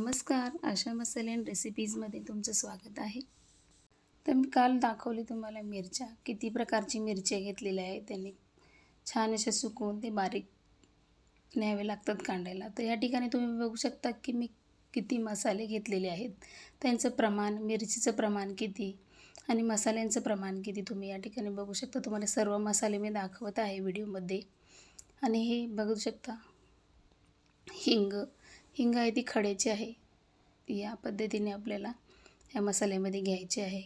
नमस्कार. आशा मसाले अँड रेसिपीजमध्ये तुमचं स्वागत आहे. तर मी काल दाखवली तुम्हाला मिरच्या. किती प्रकारची मिरच्या घेतलेल्या आहेत. त्यांनी छान अशा सुकवून ते बारीक न्यावे लागतात कांडायला. तर या ठिकाणी तुम्ही बघू शकता की मी किती मसाले घेतलेले आहेत. त्यांचं प्रमाण मिरचीचं प्रमाण किती आणि मसाल्यांचं प्रमाण किती तुम्ही या ठिकाणी बघू शकता. तुम्हाला सर्व मसाले मी दाखवत आहे व्हिडिओमध्ये. आणि हे बघू शकता. हिंग हिंग आहे ती खड्याची आहे. या पद्धतीने आपल्याला या मसाल्यामध्ये घ्यायचे आहे.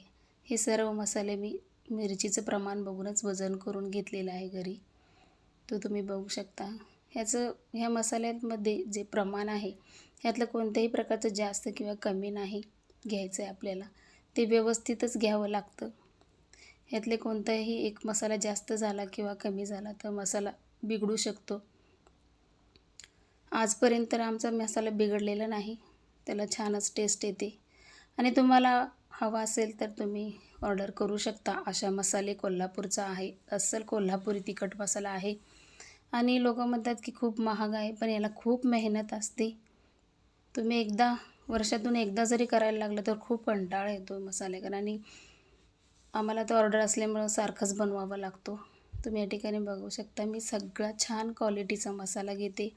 हे सर्व मसाले मी मिरचीचं प्रमाण बघूनच वजन करून घेतलेलं आहे घरी. तो तुम्ही बघू शकता. ह्याचं ह्या मसाल्यांमध्ये जे प्रमाण आहे ह्यातलं कोणत्याही प्रकारचं जास्त किंवा कमी नाही घ्यायचं आहे आपल्याला. ते व्यवस्थितच घ्यावं लागतं. ह्यातले कोणताही एक मसाला जास्त झाला किंवा कमी झाला तर मसाला बिघडू शकतो. आजपर्यंत तर आमचा मसाला बिघडलेला नाही. त्याला छानच टेस्ट येते. आणि तुम्हाला हवा असेल तर तुम्ही ऑर्डर करू शकता. अशा मसाले कोल्हापूरचा आहे. अस्सल कोल्हापुरी तिखट मसाला आहे. आणि लोक म्हणतात की खूप महाग आहे पण याला खूप मेहनत असते. तुम्ही एकदा वर्षातून एकदा जरी करायला लागलं तर खूप कंटाळा येतो मसालेकर आणि आम्हाला तर ऑर्डर असल्यामुळं सारखंच बनवावा लागतो. तुम्ही या ठिकाणी बघू शकता मी सगळा छान क्वालिटीचा मसाला घेते.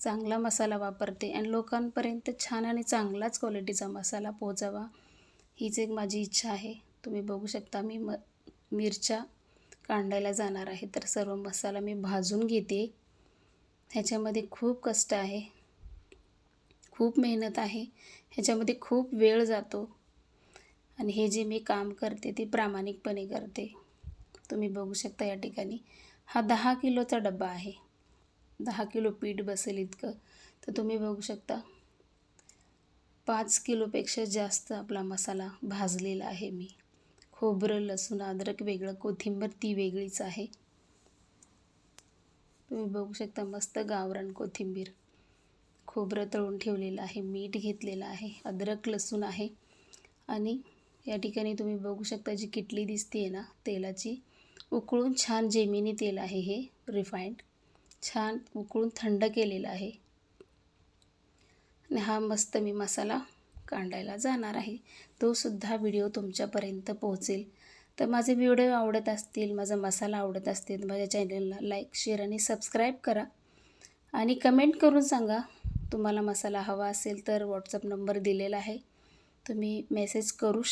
चांगला मसाला वापरते आणि लोकांपर्यंत छान आणि चांगलाच क्वालिटीचा मसाला पोचावा हीच एक माझी इच्छा आहे. तुम्ही बघू शकता मी म मिरच्या कांडायला जाणार आहे तर सर्व मसाला मी भाजून घेते. ह्याच्यामध्ये खूप कष्ट आहे खूप मेहनत आहे ह्याच्यामध्ये खूप वेळ जातो आणि हे जे मी काम करते ते प्रामाणिकपणे करते. तुम्ही बघू शकता या ठिकाणी. हा दहा किलोचा डबा आहे. दहा किलो पीठ बसेल इतकं तर तुम्ही बघू शकता. पाच किलोपेक्षा जास्त आपला मसाला भाजलेला आहे मी. खोबरं लसूण अद्रक वेगळं कोथिंबीर ती वेगळीच आहे. तुम्ही बघू शकता मस्त गावरान कोथिंबीर. खोबरं तळून ठेवलेलं आहे मीठ घेतलेलं आहे अद्रक लसूण आहे. आणि या ठिकाणी तुम्ही बघू शकता जी किटली दिसते आहे ना तेलाची उकळून छान जेमिनी तेल आहे हे रिफाईंड. छान उकळून थंड केलेलं आहे. आणि हा मस्त मी मसाला कांडायला जाणार आहे. तो सुद्धा व्हिडिओ तुमच्यापर्यंत पोहोचेल. तर माझे व्हिडिओ आवडत असतील माझा मसाला आवडत असतील माझ्या चॅनलला लाईक शेअर आणि सबस्क्राईब करा. आणि कमेंट करून सांगा तुम्हाला मसाला हवा असेल तर व्हॉट्सअप नंबर दिलेला आहे. तुम्ही मेसेज करू